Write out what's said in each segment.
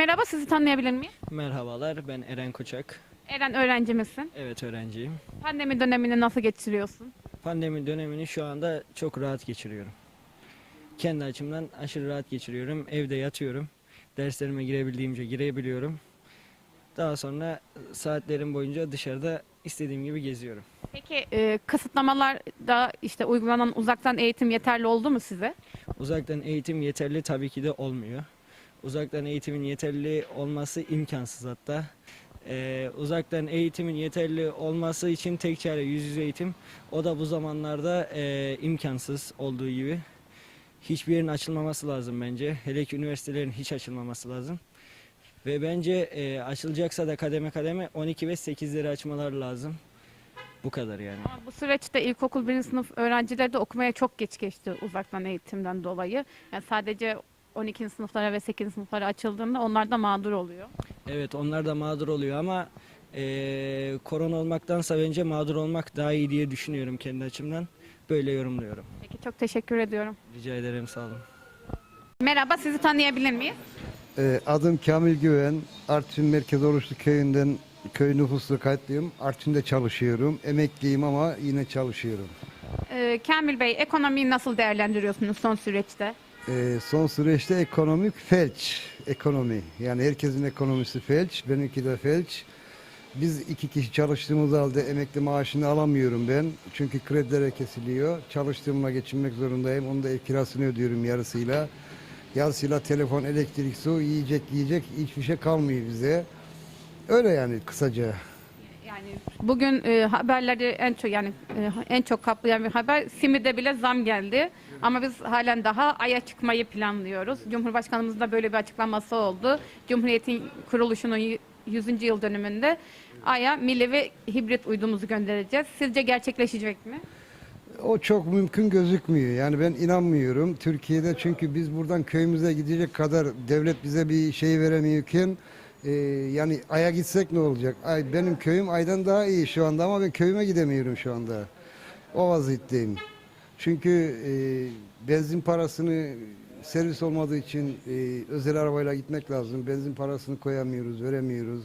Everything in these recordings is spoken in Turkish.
Merhaba, sizi tanıyabilir miyim? Merhabalar, ben Eren Koçak. Eren öğrenci misin? Evet öğrenciyim. Pandemi dönemini nasıl geçiriyorsun? Pandemi dönemini şu anda çok rahat geçiriyorum. Kendi açımdan aşırı rahat geçiriyorum. Evde yatıyorum. Derslerime girebildiğimce girebiliyorum. Daha sonra saatlerim boyunca dışarıda istediğim gibi geziyorum. Peki e, kısıtlamalarda işte uygulanan uzaktan eğitim yeterli oldu mu size? Uzaktan eğitim yeterli tabii ki de olmuyor. Uzaktan eğitimin yeterli olması imkansız hatta. Ee, uzaktan eğitimin yeterli olması için tek çare yüz yüze eğitim. O da bu zamanlarda e, imkansız olduğu gibi. Hiçbir yerin açılmaması lazım bence. Hele ki üniversitelerin hiç açılmaması lazım. Ve bence e, açılacaksa da kademe kademe 12 ve 8'leri açmaları lazım. Bu kadar yani. Ama bu süreçte ilkokul birinci sınıf öğrencileri de okumaya çok geç geçti uzaktan eğitimden dolayı. Yani sadece 12. sınıflara ve 8. sınıflara açıldığında onlar da mağdur oluyor. Evet onlar da mağdur oluyor ama eee, korona olmaktansa bence mağdur olmak daha iyi diye düşünüyorum kendi açımdan. Böyle yorumluyorum. Peki çok teşekkür ediyorum. Rica ederim sağ olun. Merhaba, sizi tanıyabilir miyiz? Ee, Adım Kamil Güven. Artvin Merkez Oruçlu Köyü'nden köy nüfuslu kayıtlıyım. Artvin'de çalışıyorum. Emekliyim ama yine çalışıyorum. Ee, Kamil Bey, ekonomiyi nasıl değerlendiriyorsunuz son süreçte? Ee, son süreçte ekonomik felç. Ekonomi. Yani herkesin ekonomisi felç. Benimki de felç. Biz iki kişi çalıştığımız halde emekli maaşını alamıyorum ben. Çünkü kredilere kesiliyor. Çalıştığımla geçinmek zorundayım. Onu da ev kirasını ödüyorum yarısıyla. Yarısıyla telefon, elektrik, su, yiyecek, yiyecek hiçbir şey kalmıyor bize. Öyle yani kısaca. Yani bugün e, haberleri en çok yani e, en çok kaplayan bir haber simide bile zam geldi. Ama biz halen daha aya çıkmayı planlıyoruz. Cumhurbaşkanımızın da böyle bir açıklaması oldu. Cumhuriyetin kuruluşunun y- 100. yıl dönümünde aya milli ve hibrit uydumuzu göndereceğiz. Sizce gerçekleşecek mi? O çok mümkün gözükmüyor. Yani ben inanmıyorum. Türkiye'de çünkü biz buradan köyümüze gidecek kadar devlet bize bir şey veremiyorken e, yani aya gitsek ne olacak? Ay, benim köyüm aydan daha iyi şu anda ama ben köyüme gidemiyorum şu anda. O vaziyetteyim. Çünkü e, benzin parasını servis olmadığı için e, özel arabayla gitmek lazım. Benzin parasını koyamıyoruz, veremiyoruz.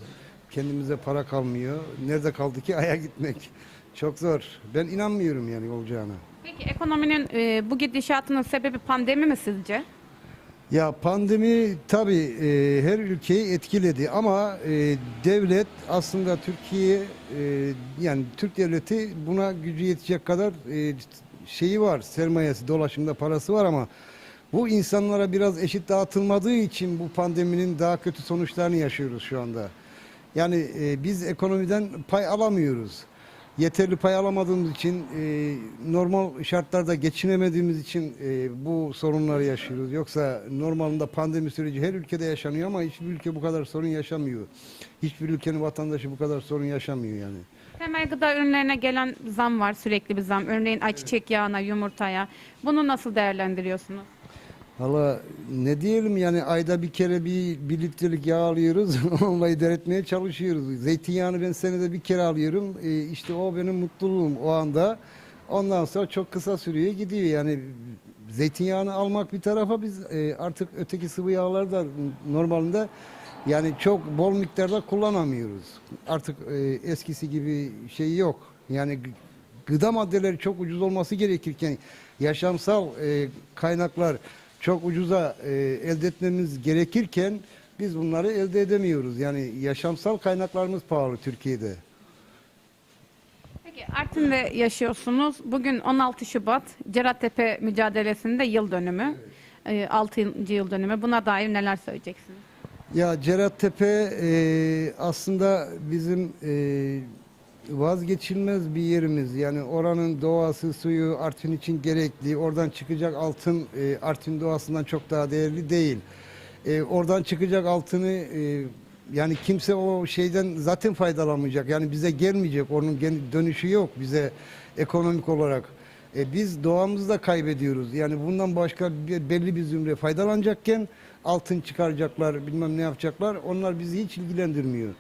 Kendimize para kalmıyor. Nerede kaldı ki aya gitmek? Çok zor. Ben inanmıyorum yani olacağına. Peki ekonominin e, bu gidişatının sebebi pandemi mi sizce? Ya pandemi tabii e, her ülkeyi etkiledi ama e, devlet aslında Türkiye e, yani Türk devleti buna gücü yetecek kadar e, şeyi var, sermayesi, dolaşımda parası var ama bu insanlara biraz eşit dağıtılmadığı için bu pandeminin daha kötü sonuçlarını yaşıyoruz şu anda. Yani e, biz ekonomiden pay alamıyoruz. Yeterli pay alamadığımız için, e, normal şartlarda geçinemediğimiz için e, bu sorunları yaşıyoruz. Yoksa normalinde pandemi süreci her ülkede yaşanıyor ama hiçbir ülke bu kadar sorun yaşamıyor. Hiçbir ülkenin vatandaşı bu kadar sorun yaşamıyor yani. Temel gıda ürünlerine gelen zam var sürekli bir zam. Örneğin ayçiçek yağına, yumurtaya. Bunu nasıl değerlendiriyorsunuz? Valla ne diyelim yani ayda bir kere bir, bir litrelik yağ alıyoruz. Onunla idare etmeye çalışıyoruz. Zeytinyağını ben senede bir kere alıyorum. E, işte o benim mutluluğum o anda. Ondan sonra çok kısa sürüyor gidiyor. Yani zeytinyağını almak bir tarafa biz e, artık öteki sıvı yağları da normalinde yani çok bol miktarda kullanamıyoruz. Artık e, eskisi gibi şey yok. Yani gı- gıda maddeleri çok ucuz olması gerekirken yaşamsal e, kaynaklar çok ucuza e, elde etmemiz gerekirken biz bunları elde edemiyoruz. Yani yaşamsal kaynaklarımız pahalı Türkiye'de. Peki Artvin'de yaşıyorsunuz. Bugün 16 Şubat Cerattepe mücadelesinde yıl dönümü. 6. yıl dönümü. Buna dair neler söyleyeceksiniz? Ya Cerattepe e, aslında bizim e, vazgeçilmez bir yerimiz. Yani oranın doğası, suyu Artvin için gerekli. Oradan çıkacak altın e, Artvin doğasından çok daha değerli değil. E, oradan çıkacak altını e, yani kimse o şeyden zaten faydalanmayacak. Yani bize gelmeyecek. Onun dönüşü yok bize ekonomik olarak. E, biz doğamızı da kaybediyoruz. Yani bundan başka bir, belli bir zümre faydalanacakken altın çıkaracaklar, bilmem ne yapacaklar. Onlar bizi hiç ilgilendirmiyor.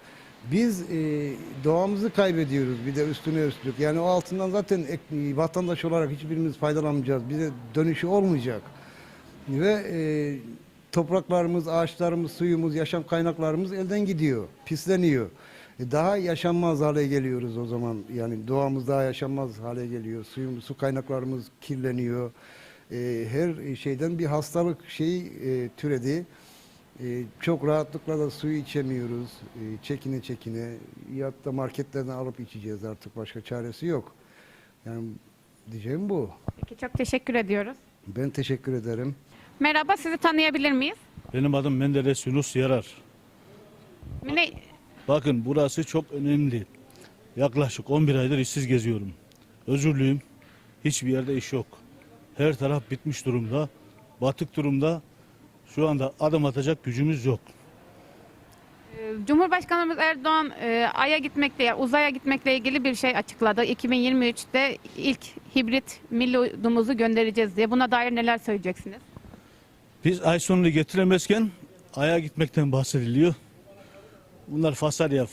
Biz e, doğamızı kaybediyoruz bir de üstüne üstlük. Yani o altından zaten ek- vatandaş olarak hiçbirimiz faydalanmayacağız. Bize dönüşü olmayacak. Ve e, topraklarımız, ağaçlarımız, suyumuz, yaşam kaynaklarımız elden gidiyor, pisleniyor. E, Daha yaşanmaz hale geliyoruz o zaman. Yani doğamız daha yaşanmaz hale geliyor. Suyumuz, su kaynaklarımız kirleniyor. E, Her şeyden bir hastalık şeyi e, türedi. E, çok rahatlıkla da suyu içemiyoruz. E, çekine çekine. Ya da marketlerden alıp içeceğiz artık. Başka çaresi yok. Yani diyeceğim bu. Peki çok teşekkür ediyoruz. Ben teşekkür ederim. Merhaba sizi tanıyabilir miyiz? Benim adım Menderes Yunus Yarar. Ne, Bakın burası çok önemli. Yaklaşık 11 aydır işsiz geziyorum. Özürlüyüm. Hiçbir yerde iş yok. Her taraf bitmiş durumda. Batık durumda. Şu anda adım atacak gücümüz yok. e, Cumhurbaşkanımız Erdoğan e, Ay'a gitmekle, yani uzaya gitmekle ilgili bir şey açıkladı. 2023'te ilk hibrit milli uydumuzu göndereceğiz diye. Buna dair neler söyleyeceksiniz? Biz ay sonunu getiremezken aya gitmekten bahsediliyor. Bunlar fasarya,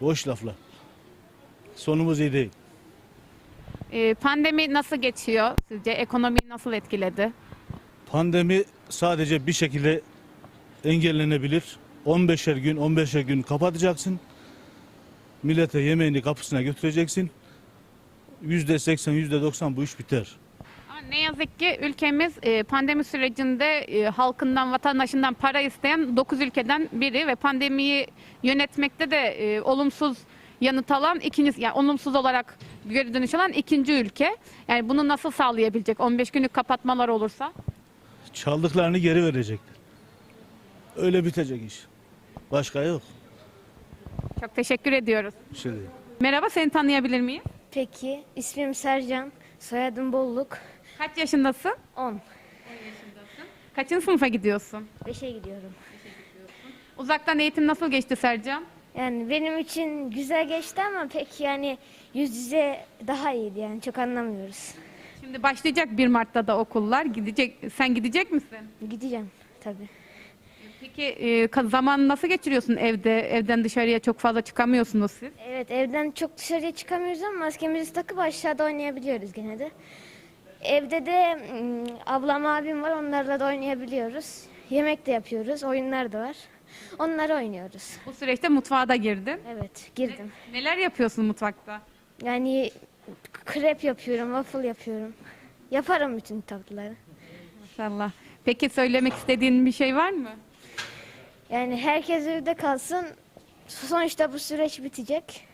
boş laflar. Sonumuz iyi değil. E, Pandemi nasıl geçiyor sizce? Ekonomiyi nasıl etkiledi? Pandemi sadece bir şekilde engellenebilir. 15'er gün 15'er gün kapatacaksın. Millete yemeğini kapısına götüreceksin. %80 %90 bu iş biter. Ne yazık ki ülkemiz e, pandemi sürecinde e, halkından, vatandaşından para isteyen 9 ülkeden biri ve pandemiyi yönetmekte de e, olumsuz yanıt alan ikinci, yani olumsuz olarak geri dönüş alan ikinci ülke. Yani bunu nasıl sağlayabilecek? 15 günlük kapatmalar olursa? Çaldıklarını geri verecekler. Öyle bitecek iş. Başka yok. Çok teşekkür ediyoruz. Bir şey değil. Merhaba, seni tanıyabilir miyim? Peki, ismim Sercan, soyadım Bolluk. Kaç yaşındasın? 10. Kaçıncı sınıfa gidiyorsun? 5'e gidiyorum. Uzaktan eğitim nasıl geçti Sercan? Yani benim için güzel geçti ama pek yani yüz yüze daha iyiydi yani çok anlamıyoruz. Şimdi başlayacak 1 Mart'ta da okullar. Gidecek, sen gidecek misin? Gideceğim tabii. Peki e, ka- zaman nasıl geçiriyorsun evde? Evden dışarıya çok fazla çıkamıyorsunuz siz. Evet evden çok dışarıya çıkamıyoruz ama maskemizi takıp aşağıda oynayabiliyoruz gene de. Evde de mm, ablam abim var onlarla da oynayabiliyoruz. Yemek de yapıyoruz, oyunlar da var. Onları oynuyoruz. Bu süreçte mutfağa da girdin. Evet girdim. Neler yapıyorsun mutfakta? Yani krep yapıyorum, waffle yapıyorum. Yaparım bütün tatlıları. Maşallah. Peki söylemek istediğin bir şey var mı? Yani herkes evde kalsın. Sonuçta bu süreç bitecek.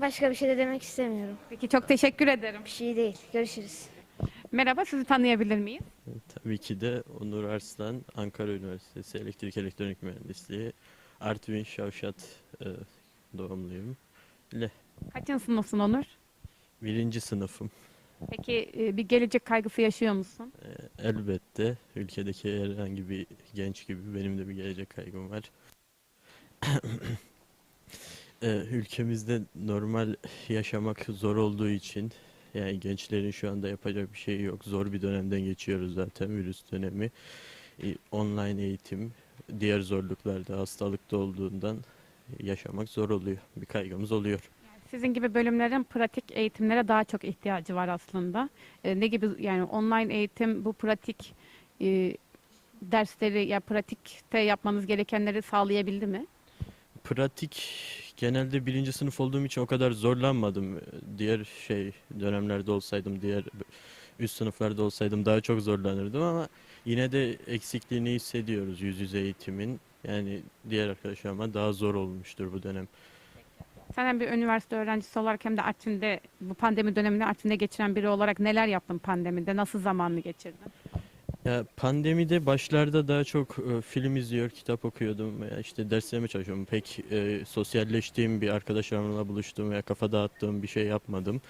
Başka bir şey de demek istemiyorum. Peki çok teşekkür ederim. Bir şey değil. Görüşürüz. Merhaba sizi tanıyabilir miyiz? Tabii ki de Onur Arslan, Ankara Üniversitesi Elektrik Elektronik Mühendisliği, Artvin Şavşat e, doğumluyum. Le, Kaçıncı sınıfsın Onur? birinci sınıfım. Peki e, bir gelecek kaygısı yaşıyor musun? E, elbette ülkedeki herhangi bir genç gibi benim de bir gelecek kaygım var. E, ülkemizde normal yaşamak zor olduğu için yani gençlerin şu anda yapacak bir şey yok. Zor bir dönemden geçiyoruz zaten virüs dönemi. E, online eğitim, diğer zorluklar da hastalıkta olduğundan yaşamak zor oluyor. Bir kaygımız oluyor. Sizin gibi bölümlerin pratik eğitimlere daha çok ihtiyacı var aslında. E, ne gibi yani online eğitim bu pratik e, dersleri ya pratikte yapmanız gerekenleri sağlayabildi mi? Pratik genelde birinci sınıf olduğum için o kadar zorlanmadım. Diğer şey dönemlerde olsaydım, diğer üst sınıflarda olsaydım daha çok zorlanırdım ama yine de eksikliğini hissediyoruz yüz yüze eğitimin. Yani diğer arkadaşlarıma daha zor olmuştur bu dönem. Sen hem bir üniversite öğrencisi olarak hem de Artvin'de bu pandemi dönemini Artvin'de geçiren biri olarak neler yaptın pandemide? Nasıl zamanını geçirdin? Ya pandemide başlarda daha çok e, film izliyor, kitap okuyordum veya işte derslerime çalışıyordum. Pek e, sosyalleştiğim bir arkadaşlarımla buluştuğum veya kafa dağıttığım bir şey yapmadım.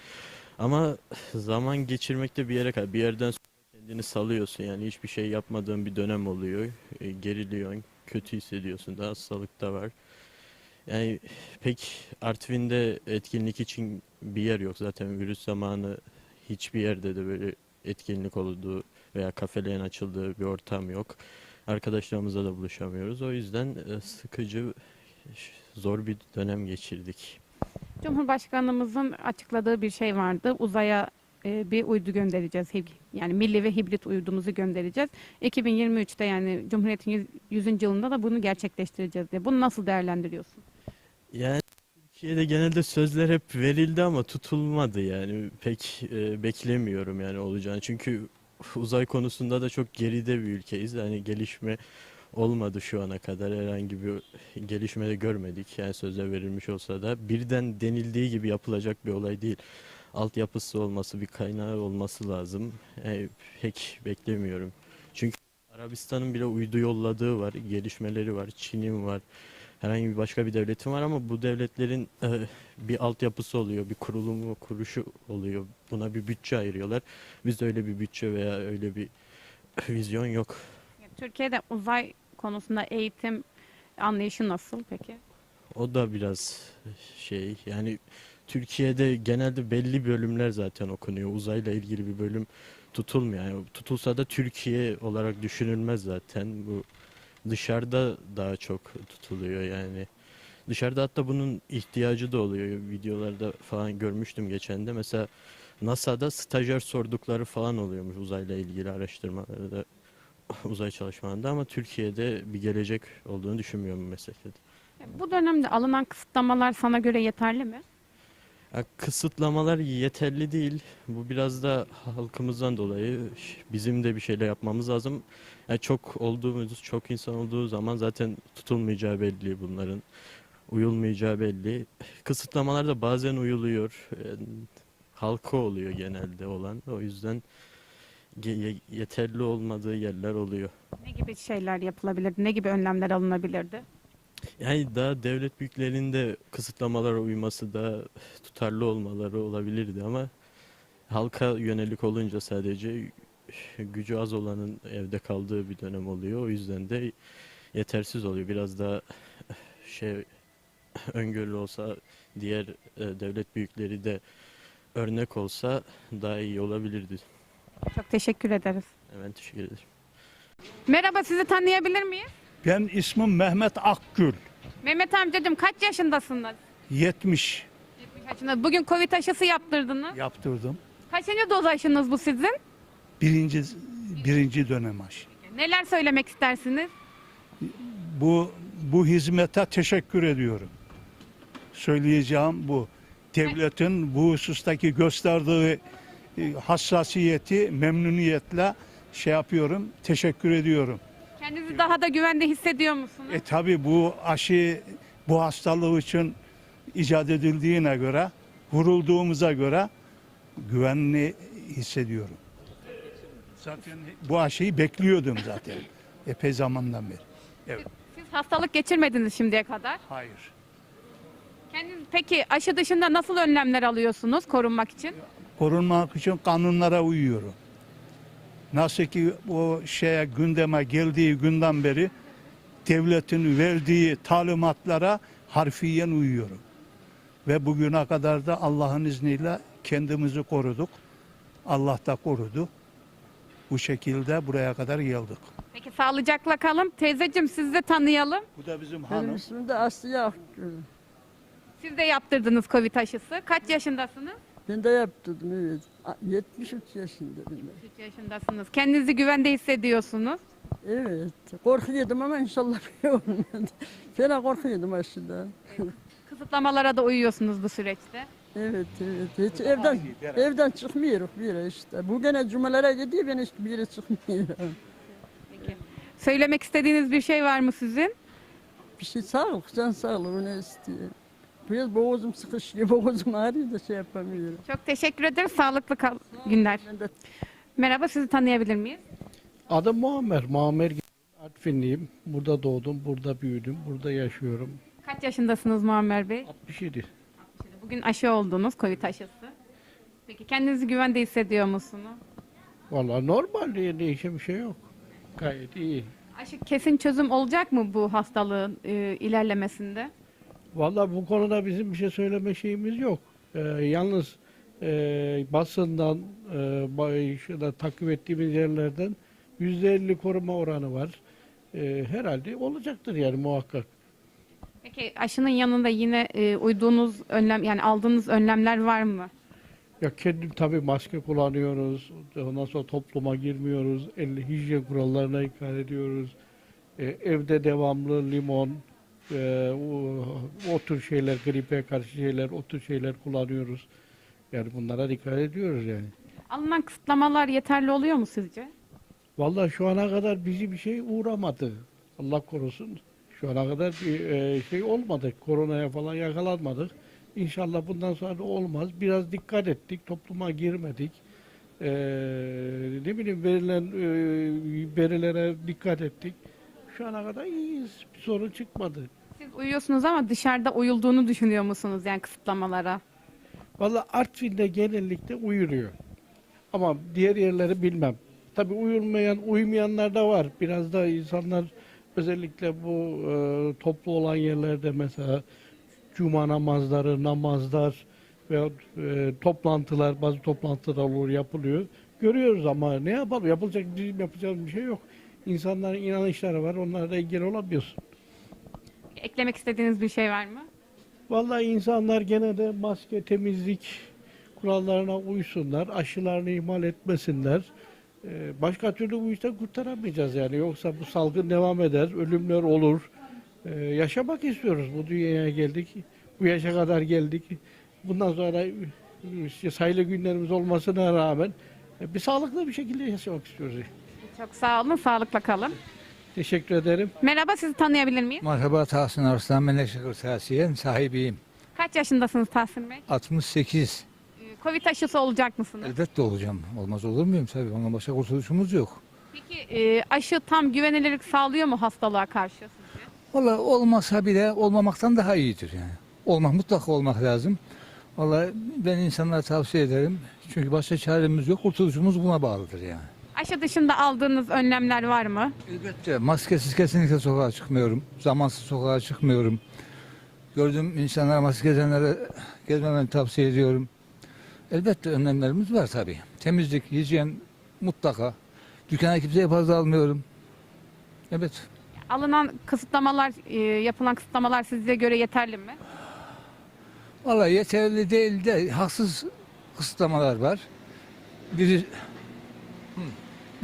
Ama zaman geçirmekte bir yere kadar bir yerden sonra kendini salıyorsun yani hiçbir şey yapmadığın bir dönem oluyor. E, geriliyorsun, kötü hissediyorsun da hastalık da var. Yani pek Artvin'de etkinlik için bir yer yok. Zaten virüs zamanı hiçbir yerde de böyle etkinlik olduğu veya kafelerin açıldığı bir ortam yok. Arkadaşlarımızla da buluşamıyoruz. O yüzden e, sıkıcı, zor bir dönem geçirdik. Cumhurbaşkanımızın açıkladığı bir şey vardı. Uzaya e, bir uydu göndereceğiz. Yani milli ve hibrit uydumuzu göndereceğiz. 2023'te yani Cumhuriyet'in yüz- 100. yılında da bunu gerçekleştireceğiz diye. Bunu nasıl değerlendiriyorsun? Yani Türkiye'de genelde sözler hep verildi ama tutulmadı yani pek e, beklemiyorum yani olacağını. Çünkü uzay konusunda da çok geride bir ülkeyiz. Yani gelişme olmadı şu ana kadar herhangi bir gelişme de görmedik. Yani sözler verilmiş olsa da birden denildiği gibi yapılacak bir olay değil. Altyapısı olması, bir kaynağı olması lazım. Yani pek beklemiyorum. Çünkü Arabistan'ın bile uydu yolladığı var, gelişmeleri var, Çin'in var herhangi bir başka bir devletin var ama bu devletlerin e, bir altyapısı oluyor, bir kurulumu, kuruşu oluyor. Buna bir bütçe ayırıyorlar. Bizde öyle bir bütçe veya öyle bir vizyon yok. Türkiye'de uzay konusunda eğitim anlayışı nasıl peki? O da biraz şey yani Türkiye'de genelde belli bölümler zaten okunuyor. Uzayla ilgili bir bölüm tutulmuyor. Yani tutulsa da Türkiye olarak düşünülmez zaten. Bu dışarıda daha çok tutuluyor yani. Dışarıda hatta bunun ihtiyacı da oluyor. Videolarda falan görmüştüm geçen de. Mesela NASA'da stajyer sordukları falan oluyormuş uzayla ilgili araştırmalarda, uzay çalışmalarında ama Türkiye'de bir gelecek olduğunu düşünmüyorum bu meslekte. Bu dönemde alınan kısıtlamalar sana göre yeterli mi? Ya kısıtlamalar yeterli değil. Bu biraz da halkımızdan dolayı bizim de bir şeyler yapmamız lazım. Yani çok olduğumuz, çok insan olduğu zaman zaten tutulmayacağı belli bunların. Uyulmayacağı belli. Kısıtlamalar da bazen uyuluyor. Yani halka oluyor genelde olan. O yüzden yeterli olmadığı yerler oluyor. Ne gibi şeyler yapılabilirdi? Ne gibi önlemler alınabilirdi? Yani daha devlet büyüklerinde kısıtlamalara uyması da tutarlı olmaları olabilirdi ama halka yönelik olunca sadece gücü az olanın evde kaldığı bir dönem oluyor. O yüzden de yetersiz oluyor. Biraz daha şey öngörülü olsa diğer e, devlet büyükleri de örnek olsa daha iyi olabilirdi. Çok teşekkür ederiz. Hemen teşekkür ederim. Merhaba sizi tanıyabilir miyiz? Ben ismim Mehmet Akgül. Mehmet amcacığım kaç yaşındasınız? 70 70 yaşında. Bugün Covid aşısı yaptırdınız. yaptırdım. Kaçıncı doz aşınız bu sizin? Birinci birinci dönem aşı. Neler söylemek istersiniz? Bu bu hizmete teşekkür ediyorum. Söyleyeceğim bu. Devletin bu husustaki gösterdiği e, hassasiyeti memnuniyetle şey yapıyorum. Teşekkür ediyorum. Kendinizi daha da güvende hissediyor musunuz? E tabi bu aşı bu hastalığı için icat edildiğine göre, vurulduğumuza göre güvenli hissediyorum. Zaten bu aşıyı bekliyordum zaten epey zamandan beri. Siz hastalık geçirmediniz şimdiye kadar. Hayır. Kendiniz peki aşı dışında nasıl önlemler alıyorsunuz korunmak için? Korunmak için kanunlara uyuyorum. Nasıl ki o şeye gündeme geldiği günden beri devletin verdiği talimatlara harfiyen uyuyorum. Ve bugüne kadar da Allah'ın izniyle kendimizi koruduk. Allah da korudu. Bu şekilde buraya kadar geldik. Peki sağlıcakla kalın. Teyzeciğim sizi de tanıyalım. Bu da bizim Benim hanım. ismim de Aslı Akgül. Siz de yaptırdınız Covid aşısı. Kaç yaşındasınız? Ben de yaptırdım evet. A- 73 yaşındayım ben. 3 yaşındasınız. Kendinizi güvende hissediyorsunuz. Evet. Korkuyordum ama inşallah bir şey olmadı. Fena korkuyordum aşıdan. Kısıtlamalara da uyuyorsunuz bu süreçte. Evet evet. Hiç evden evden çıkmıyoruz bir yere işte. Bu gene cumalere gidiyor ben hiç bir yere çıkmıyorum. Peki. Söylemek istediğiniz bir şey var mı sizin? Bir şey sağlık, can sağlığı ne istiyor. Biraz boğazım sıkışıyor, boğazım ağrıyor da şey yapamıyorum. Çok teşekkür ederim. Sağlıklı kal- günler. Ben de Merhaba sizi tanıyabilir miyiz? Adım Muammer. Muammer Artvinliyim. Burada doğdum, burada büyüdüm, burada yaşıyorum. Kaç yaşındasınız Muammer Bey? 67. Bugün aşı oldunuz Covid aşısı. Peki kendinizi güvende hissediyor musunuz? Vallahi normal değişen bir şey yok. Gayet iyi. Aşı kesin çözüm olacak mı bu hastalığın e, ilerlemesinde? Vallahi bu konuda bizim bir şey söyleme şeyimiz yok. Ee, yalnız e, basından, e, şurada takip ettiğimiz yerlerden %50 koruma oranı var. E, herhalde olacaktır yani muhakkak. Peki aşının yanında yine e, uyduğunuz önlem yani aldığınız önlemler var mı? Ya kendim tabii maske kullanıyoruz. Ondan sonra topluma girmiyoruz. El hijyen kurallarına dikkat ediyoruz. E, evde devamlı limon, e, o, o tür şeyler, gripe karşı şeyler, o tür şeyler kullanıyoruz. Yani bunlara dikkat ediyoruz yani. Alınan kısıtlamalar yeterli oluyor mu sizce? Vallahi şu ana kadar bizi bir şey uğramadı. Allah korusun. Şu ana kadar bir e, şey olmadı. Koronaya falan yakalanmadık. İnşallah bundan sonra da olmaz. Biraz dikkat ettik. Topluma girmedik. E, ne bileyim verilen e, verilere dikkat ettik. Şu ana kadar iyiyiz. Bir sorun çıkmadı. Siz uyuyorsunuz ama dışarıda uyulduğunu düşünüyor musunuz yani kısıtlamalara? Vallahi Artvin'de genellikle uyuluyor. Ama diğer yerleri bilmem. Tabii uyulmayan, uymayanlar da var. Biraz da insanlar özellikle bu e, toplu olan yerlerde mesela cuma namazları, namazlar veya e, toplantılar, bazı toplantılar olur, yapılıyor. Görüyoruz ama ne yapalım? Yapılacak bizim yapacağımız bir şey yok. İnsanların inanışları var, onlara engel olamıyorsun. Eklemek istediğiniz bir şey var mı? Vallahi insanlar gene de maske, temizlik kurallarına uysunlar, aşılarını ihmal etmesinler. Ee, Başka türlü bu işten kurtaramayacağız yani. Yoksa bu salgın devam eder, ölümler olur. Ee, Yaşamak istiyoruz. Bu dünyaya geldik, bu yaşa kadar geldik. Bundan sonra işte sayılı günlerimiz olmasına rağmen e, bir sağlıklı bir şekilde yaşamak istiyoruz. Çok sağ olun, sağlıkla kalın. Teşekkür ederim. Merhaba, sizi tanıyabilir miyim? Merhaba Tahsin Arslan, Menekşe Kırtasiye'nin sahibiyim. Kaç yaşındasınız Tahsin Bey? 68. Ee, Covid aşısı olacak mısınız? Elbette olacağım. Olmaz olur muyum? Tabii ondan başka kurtuluşumuz yok. Peki e, aşı tam güvenilirlik sağlıyor mu hastalığa karşı sizce? Valla olmasa bile olmamaktan daha iyidir yani. Olmak mutlaka olmak lazım. Valla ben insanlara tavsiye ederim. Çünkü başka çaremiz yok. Kurtuluşumuz buna bağlıdır yani. Aşı dışında aldığınız önlemler var mı? Elbette maskesiz kesinlikle sokağa çıkmıyorum. Zamansız sokağa çıkmıyorum. Gördüğüm insanlara maske gezenlere gezmemeni tavsiye ediyorum. Elbette önlemlerimiz var tabii. Temizlik, hijyen mutlaka. Dükkana kimseye fazla almıyorum. Evet. Alınan kısıtlamalar, e, yapılan kısıtlamalar size göre yeterli mi? Vallahi yeterli değil de haksız kısıtlamalar var. Biri Hı.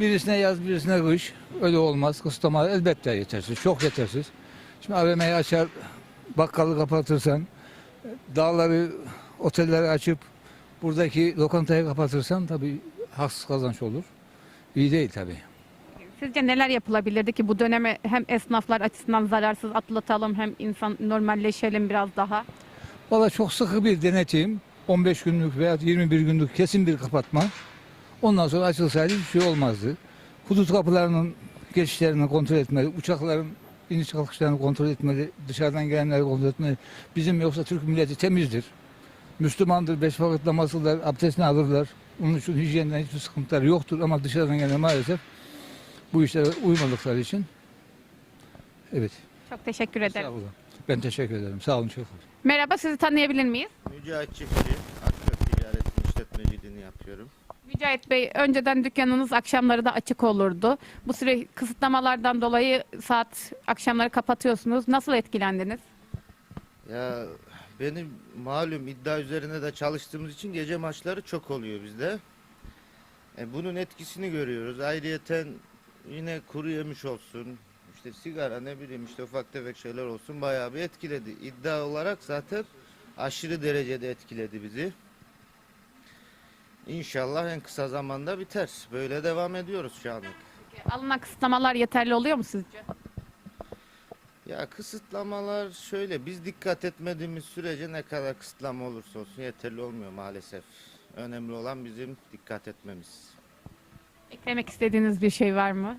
Birisine yaz, birisine kış. Öyle olmaz. Kısıtlamalar elbette yetersiz. Çok yetersiz. Şimdi AVM'yi açar, bakkalı kapatırsan, dağları, otelleri açıp buradaki lokantayı kapatırsan tabii haksız kazanç olur. İyi değil tabii. Sizce neler yapılabilirdi ki bu döneme hem esnaflar açısından zararsız atlatalım hem insan normalleşelim biraz daha? Valla çok sıkı bir denetim, 15 günlük veya 21 günlük kesin bir kapatma. Ondan sonra açılsaydı hiçbir şey olmazdı. Hudut kapılarının geçişlerini kontrol etmeli, uçakların iniş kalkışlarını kontrol etmeli, dışarıdan gelenleri kontrol etmeli. Bizim yoksa Türk milleti temizdir. Müslümandır, beş vakit namaz kılar, abdestini alırlar. Onun için hijyenden hiçbir sıkıntıları yoktur ama dışarıdan gelen maalesef bu işlere uymadıkları için. Evet, Çok teşekkür ederim. sağ olun. Ben teşekkür ederim. Sağ olun çok. Merhaba, sizi tanıyabilir miyiz? Mücahit Çiftçi, Atkök Ticaret İşletmeciliğini yapıyorum. Mücahit Bey, önceden dükkanınız akşamları da açık olurdu. Bu süre kısıtlamalardan dolayı saat akşamları kapatıyorsunuz. Nasıl etkilendiniz? Ya benim malum iddia üzerine de çalıştığımız için gece maçları çok oluyor bizde. E, bunun etkisini görüyoruz. Ayrıyeten yine kuru yemiş olsun, işte sigara ne bileyim işte ufak tefek şeyler olsun bayağı bir etkiledi. İddia olarak zaten aşırı derecede etkiledi bizi. İnşallah en kısa zamanda biter. Böyle devam ediyoruz şu anlık. Alınan kısıtlamalar yeterli oluyor mu sizce? Ya kısıtlamalar şöyle biz dikkat etmediğimiz sürece ne kadar kısıtlama olursa olsun yeterli olmuyor maalesef. Önemli olan bizim dikkat etmemiz. Eklemek istediğiniz bir şey var mı?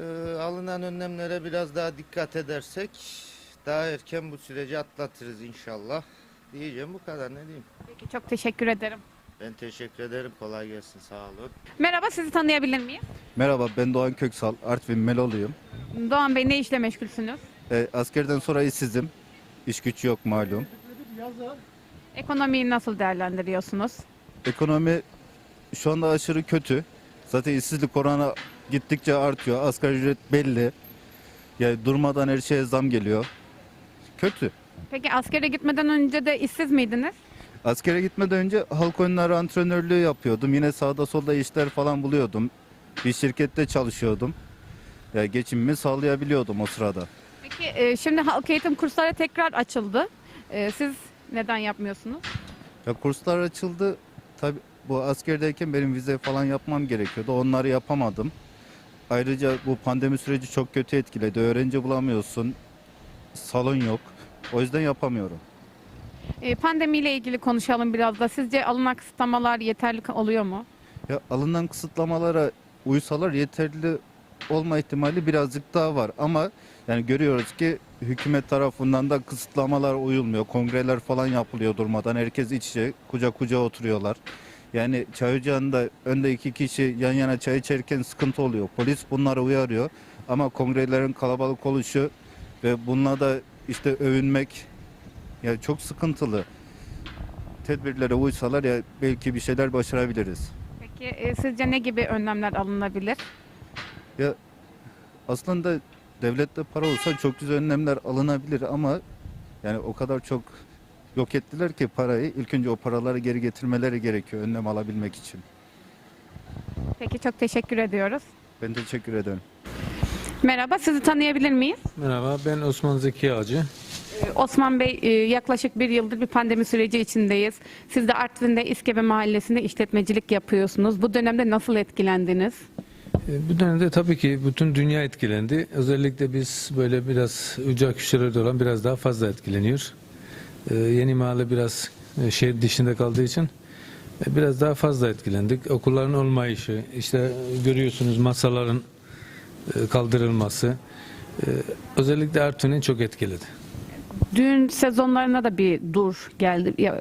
Ee, alınan önlemlere biraz daha dikkat edersek daha erken bu süreci atlatırız inşallah. Diyeceğim bu kadar ne diyeyim. Peki, çok teşekkür ederim. Ben teşekkür ederim. Kolay gelsin. Sağ olun. Merhaba, sizi tanıyabilir miyim? Merhaba ben Doğan Köksal, Artvin Meloluyum. Doğan Bey, ne işle meşgulsünüz? E, askerden sonra işsizim. İş güç yok malum. Ekonomiyi nasıl değerlendiriyorsunuz? Ekonomi şu anda aşırı kötü. Zaten işsizlik oranı gittikçe artıyor. Asgari ücret belli. Yani durmadan her şeye zam geliyor. Kötü. Peki askere gitmeden önce de işsiz miydiniz? Askere gitmeden önce halk oyunları antrenörlüğü yapıyordum. Yine sağda solda işler falan buluyordum. Bir şirkette çalışıyordum. Ya geçimimi sağlayabiliyordum o sırada. Peki e, şimdi halk eğitim kursları tekrar açıldı. E, siz neden yapmıyorsunuz? Ya kurslar açıldı. Tabi bu askerdeyken benim vize falan yapmam gerekiyordu. Onları yapamadım. Ayrıca bu pandemi süreci çok kötü etkiledi. Öğrenci bulamıyorsun. Salon yok. O yüzden yapamıyorum. E, pandemiyle ilgili konuşalım biraz da. Sizce alınan kısıtlamalar yeterli oluyor mu? Ya alınan kısıtlamalara uysalar yeterli olma ihtimali birazcık daha var ama yani görüyoruz ki hükümet tarafından da kısıtlamalar uyulmuyor. Kongreler falan yapılıyor durmadan. Herkes iç içe kucak kucağa oturuyorlar. Yani çay ocağında önde iki kişi yan yana çay içerken sıkıntı oluyor. Polis bunları uyarıyor ama kongrelerin kalabalık oluşu ve bununla da işte övünmek ya çok sıkıntılı. Tedbirlere uysalar ya belki bir şeyler başarabiliriz. Peki e, sizce ne gibi önlemler alınabilir? Ya aslında devlette para olsa çok güzel önlemler alınabilir ama yani o kadar çok yok ettiler ki parayı. İlk önce o paraları geri getirmeleri gerekiyor önlem alabilmek için. Peki çok teşekkür ediyoruz. Ben teşekkür ederim. Merhaba, sizi tanıyabilir miyiz? Merhaba, ben Osman Zeki Ağacı. Ee, Osman Bey, e, yaklaşık bir yıldır bir pandemi süreci içindeyiz. Siz de Artvin'de İskebe Mahallesi'nde işletmecilik yapıyorsunuz. Bu dönemde nasıl etkilendiniz? E, Bu dönemde tabii ki bütün dünya etkilendi. Özellikle biz böyle biraz ücra köşelerde olan biraz daha fazla etkileniyor. E, Yeni mahalle biraz e, şehir dışında kaldığı için e, biraz daha fazla etkilendik. Okulların olmayışı, işte görüyorsunuz masaların kaldırılması özellikle Artvin'i çok etkiledi. Düğün sezonlarına da bir dur geldi, ya,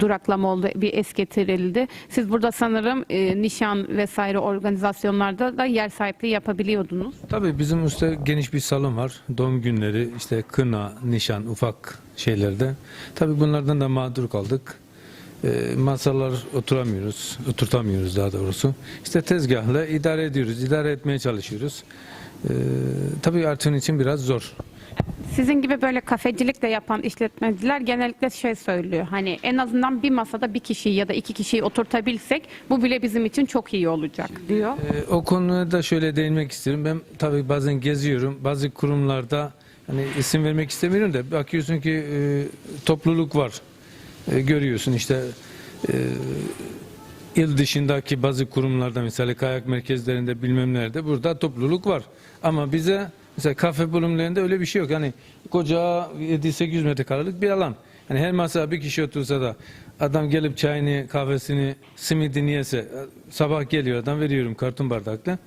duraklama oldu, bir es getirildi. Siz burada sanırım e, nişan vesaire organizasyonlarda da yer sahipliği yapabiliyordunuz. Tabii bizim üstte geniş bir salon var. Doğum günleri, işte kına, nişan, ufak şeylerde. Tabii bunlardan da mağdur kaldık. Ee, masalar oturamıyoruz, oturtamıyoruz daha doğrusu. İşte tezgahla idare ediyoruz, idare etmeye çalışıyoruz. Ee, tabii Artvin için biraz zor. Sizin gibi böyle kafecilik de yapan işletmeciler genellikle şey söylüyor. Hani en azından bir masada bir kişiyi ya da iki kişiyi oturtabilsek bu bile bizim için çok iyi olacak diyor. Ee, o konuya da şöyle değinmek istiyorum. Ben tabii bazen geziyorum. Bazı kurumlarda hani isim vermek istemiyorum da bakıyorsun ki e, topluluk var. E, görüyorsun işte e, il dışındaki bazı kurumlarda mesela kayak merkezlerinde bilmem nerede burada topluluk var. Ama bize mesela kafe bölümlerinde öyle bir şey yok. Yani koca 7-800 metrekarelik bir alan. Yani her masa bir kişi otursa da adam gelip çayını, kahvesini, simidini yese sabah geliyor adam veriyorum karton bardakla.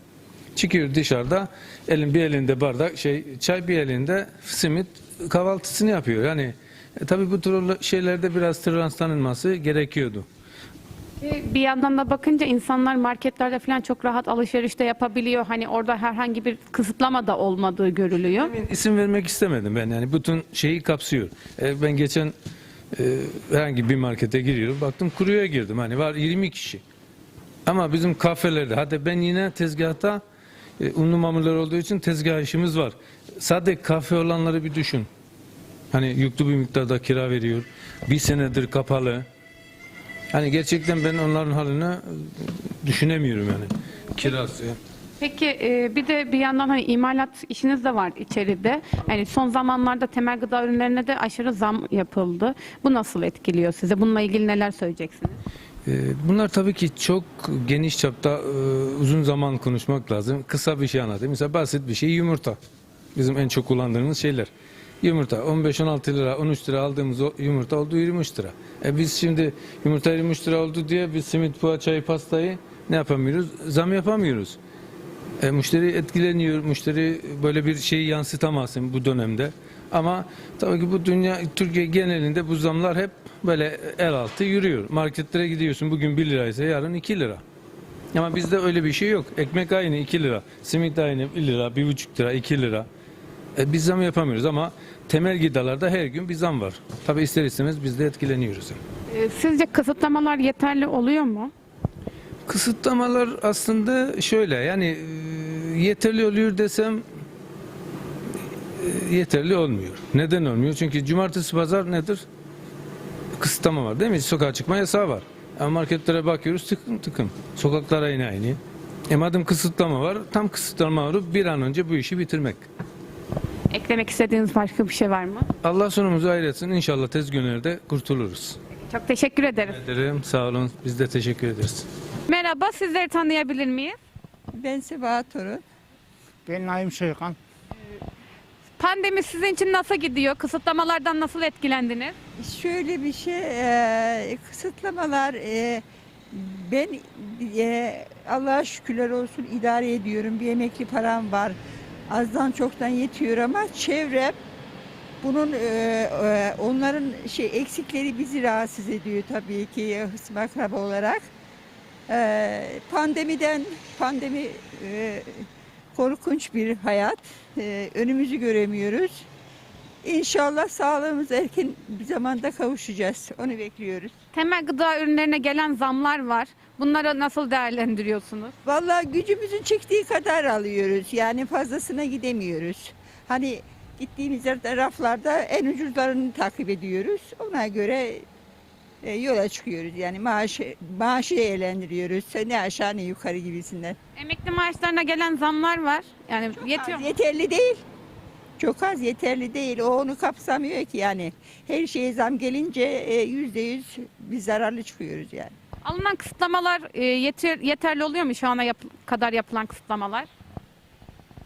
Çıkıyor dışarıda elin bir elinde bardak şey çay bir elinde simit kahvaltısını yapıyor. Yani e, tabii bu tür şeylerde biraz tolerans tanınması gerekiyordu. Bir yandan da bakınca insanlar marketlerde falan çok rahat alışveriş de yapabiliyor. Hani orada herhangi bir kısıtlama da olmadığı görülüyor. İsim vermek istemedim ben yani bütün şeyi kapsıyor. E, ben geçen e, herhangi bir markete giriyorum baktım kuruya girdim hani var 20 kişi. Ama bizim kafelerde hadi ben yine tezgahta e, unlu mamullar olduğu için tezgah işimiz var. Sadece kafe olanları bir düşün. Hani yüklü bir miktarda kira veriyor. Bir senedir kapalı. Hani gerçekten ben onların halini e, düşünemiyorum yani. Kirası. Peki e, bir de bir yandan hani imalat işiniz de var içeride. Yani son zamanlarda temel gıda ürünlerine de aşırı zam yapıldı. Bu nasıl etkiliyor size? Bununla ilgili neler söyleyeceksiniz? Ee, Bunlar tabii ki çok geniş çapta e, uzun zaman konuşmak lazım. Kısa bir şey anlatayım. Mesela basit bir şey yumurta. Bizim en çok kullandığımız şeyler. Yumurta 15-16 lira 13 lira aldığımız yumurta oldu 23 lira. E biz şimdi yumurta 23 lira oldu diye biz simit, poğaçayı, pastayı ne yapamıyoruz? Zam yapamıyoruz. E, müşteri etkileniyor. Müşteri böyle bir şeyi yansıtamaz bu dönemde. Ama tabii ki bu dünya Türkiye genelinde bu zamlar hep böyle el altı yürüyor. Marketlere gidiyorsun bugün 1 liraysa yarın 2 lira. Ama bizde öyle bir şey yok. Ekmek aynı 2 lira, simit aynı 1 lira, 1,5 lira, 2 lira. E, biz zam yapamıyoruz ama temel gıdalarda her gün bir zam var. Tabii ister istemez biz de etkileniyoruz. E, sizce kısıtlamalar yeterli oluyor mu? Kısıtlamalar aslında şöyle yani e, yeterli oluyor desem e, yeterli olmuyor. Neden olmuyor? Çünkü cumartesi pazar nedir? kısıtlama var değil mi? Sokağa çıkma yasağı var. Ama marketlere bakıyoruz tıkım tıkım. Sokaklara yine aynı. E madem kısıtlama var, tam kısıtlama var. Bir an önce bu işi bitirmek. Eklemek istediğiniz başka bir şey var mı? Allah sonumuzu hayretsin. İnşallah tez günlerde kurtuluruz. Çok teşekkür ederim. Ederim. Sağ olun. Biz de teşekkür ederiz. Merhaba, sizleri tanıyabilir miyiz? Ben Sebahat Torun. Ben Naim Soykan. Pandemi sizin için nasıl gidiyor? Kısıtlamalardan nasıl etkilendiniz? Şöyle bir şey, e, kısıtlamalar e, ben e, Allah'a şükürler olsun idare ediyorum. Bir emekli param var. Azdan çoktan yetiyor ama çevrem bunun e, e, onların şey eksikleri bizi rahatsız ediyor tabii ki hısım akraba olarak. E, pandemiden pandemi korkunç bir hayat. Önümüzü göremiyoruz. İnşallah sağlığımız erken bir zamanda kavuşacağız. Onu bekliyoruz. Temel gıda ürünlerine gelen zamlar var. Bunları nasıl değerlendiriyorsunuz? Vallahi gücümüzün çektiği kadar alıyoruz. Yani fazlasına gidemiyoruz. Hani gittiğimiz yerde raflarda en ucuzlarını takip ediyoruz. Ona göre e, yola çıkıyoruz. Yani maaşı, maaşı değerlendiriyoruz. Ne aşağı ne yukarı gibisinden. Emekli maaşlarına gelen zamlar var. Yani yetiyor Az, mu? yeterli değil. Çok az yeterli değil. O onu kapsamıyor ki yani. Her şeye zam gelince e, yüzde yüz biz zararlı çıkıyoruz yani. Alınan kısıtlamalar e, yeter, yeterli oluyor mu şu ana yap- kadar yapılan kısıtlamalar?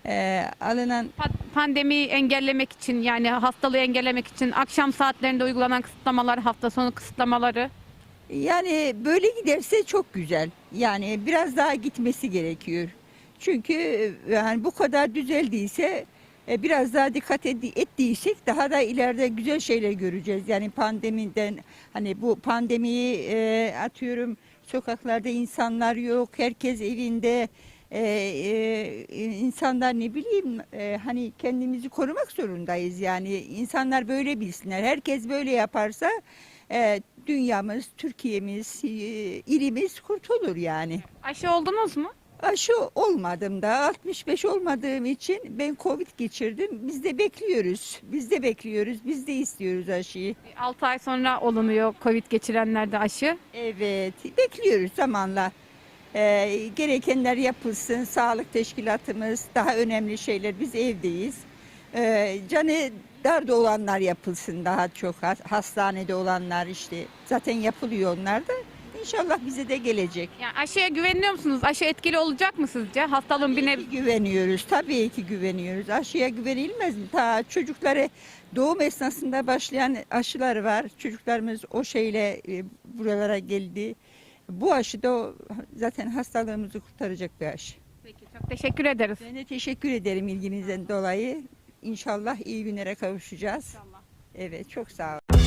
E, alınan Pa- Pandemiyi engellemek için yani hastalığı engellemek için akşam saatlerinde uygulanan kısıtlamalar, hafta sonu kısıtlamaları. Yani böyle giderse çok güzel. Yani biraz daha gitmesi gerekiyor. Çünkü e, yani bu kadar düzeldiyse e, biraz daha dikkat ed- ettiysek daha da ileride güzel şeyler göreceğiz. Yani pandemiden hani bu pandemiyi e, atıyorum sokaklarda insanlar yok, herkes evinde. E, e, insanlar ne bileyim e, hani kendimizi korumak zorundayız. Yani insanlar böyle bilsinler. Herkes böyle yaparsa e, dünyamız, Türkiye'miz, e, ilimiz kurtulur yani. Aşı oldunuz mu? Aşı olmadım da 65 olmadığım için ben Covid geçirdim. Biz de bekliyoruz. Biz de bekliyoruz. Biz de istiyoruz aşıyı. 6 ay sonra olunuyor Covid geçirenlerde aşı. Evet, bekliyoruz zamanla. Ee, gerekenler yapılsın. Sağlık teşkilatımız daha önemli şeyler. Biz evdeyiz. Ee, canı darda olanlar yapılsın daha çok. Has- Hastanede olanlar işte zaten yapılıyor onlar da. İnşallah bize de gelecek. Yani aşıya güveniyor musunuz? Aşı etkili olacak mı sizce? Hastalığın bir nev- Güveniyoruz. Tabii ki güveniyoruz. Aşıya güvenilmez mi? Ta çocukları doğum esnasında başlayan aşılar var. Çocuklarımız o şeyle e, buralara geldi. Bu aşı da o- zaten hastalığımızı kurtaracak bir aşı. Peki çok teşekkür ederiz. Ben de teşekkür ederim ilginizden dolayı. İnşallah iyi günlere kavuşacağız. Evet çok sağ olun.